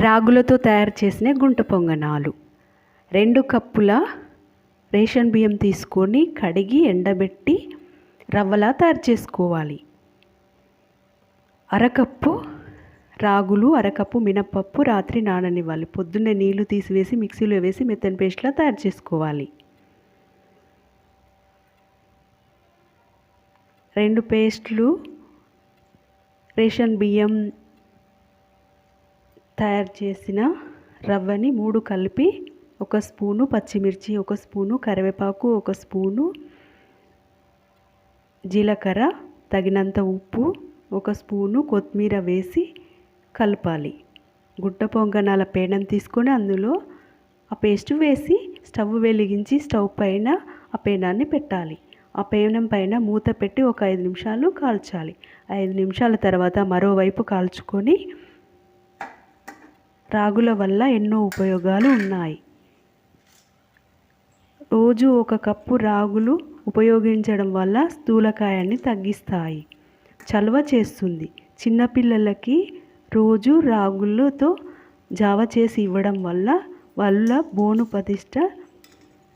రాగులతో తయారు చేసిన గుంట పొంగనాలు. రెండు కప్పుల రేషన్ బియ్యం తీసుకొని కడిగి ఎండబెట్టి రవ్వలా తయారు చేసుకోవాలి. అరకప్పు రాగులు అరకప్పు మినపప్పు రాత్రి నాననివ్వాలి పొద్దున్నే నీళ్ళు తీసివేసి మిక్సీలో వేసి మెత్తని పేస్ట్లా తయారు చేసుకోవాలి. రెండు పేస్ట్లు రేషన్ బియ్యం తయారు చేసిన రవ్వని మూడు కలిపి ఒక స్పూను పచ్చిమిర్చి ఒక స్పూను కరివేపాకు ఒక స్పూను జీలకర్ర తగినంత ఉప్పు ఒక స్పూను కొత్తిమీర వేసి కలపాలి. గుడ్డ పొంగనాల పేనం తీసుకొని అందులో ఆ పేస్ట్ వేసి స్టవ్ వెలిగించి స్టవ్ పైన ఆ పేనాన్ని పెట్టాలి. ఆ పేనం పైన మూత పెట్టి ఒక ఐదు నిమిషాలు కాల్చాలి. ఐదు నిమిషాల తర్వాత మరోవైపు కాల్చుకొని రాగుల వల్ల ఎన్నో ఉపయోగాలు ఉన్నాయి. రోజు ఒక కప్పు రాగులు ఉపయోగించడం వల్ల స్థూలకాయాన్ని తగ్గిస్తాయి. చలవ చేస్తుంది. చిన్నపిల్లలకి రోజు రాగులతో జావ చేసి ఇవ్వడం వల్ల వాళ్ళ బోను ప్రతిష్ట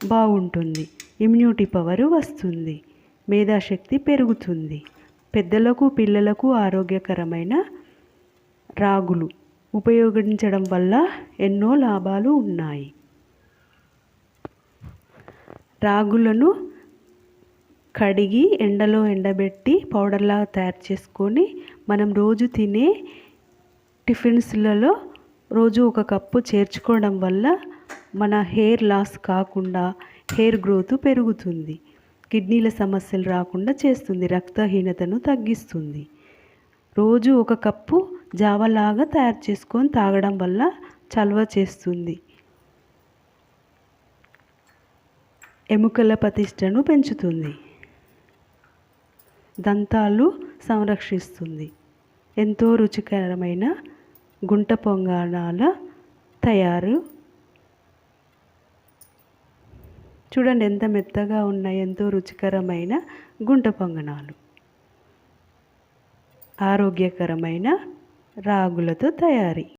బాగుంటుంది. ఇమ్యూనిటీ పవర్ వస్తుంది. మేధాశక్తి పెరుగుతుంది. పెద్దలకు పిల్లలకు ఆరోగ్యకరమైన రాగులు ఉపయోగించడం వల్ల ఎన్నో లాభాలు ఉన్నాయి. రాగులను కడిగి ఎండలో ఎండబెట్టి పౌడర్లాగా తయారు చేసుకొని మనం రోజు తినే టిఫిన్స్లలో రోజు ఒక కప్పు చేర్చుకోవడం వల్ల మన హెయిర్ లాస్ కాకుండా హెయిర్ గ్రోత్ పెరుగుతుంది. కిడ్నీల సమస్యలు రాకుండా చేస్తుంది. రక్తహీనతను తగ్గిస్తుంది. రోజు ఒక కప్పు జావలాగా తయారు చేసుకొని తాగడం వల్ల చలవ చేస్తుంది. ఎముకల ప్రతిష్టను పెంచుతుంది. దంతాలు సంరక్షిస్తుంది. ఎంతో రుచికరమైన గుంట పొంగనాల తయారు. చూడండి ఎంత మెత్తగా ఉన్నాయి ఎంతో రుచికరమైన గుంట పొంగనాలు. ఆరోగ్యకరమైన రాగులతో తయారీ.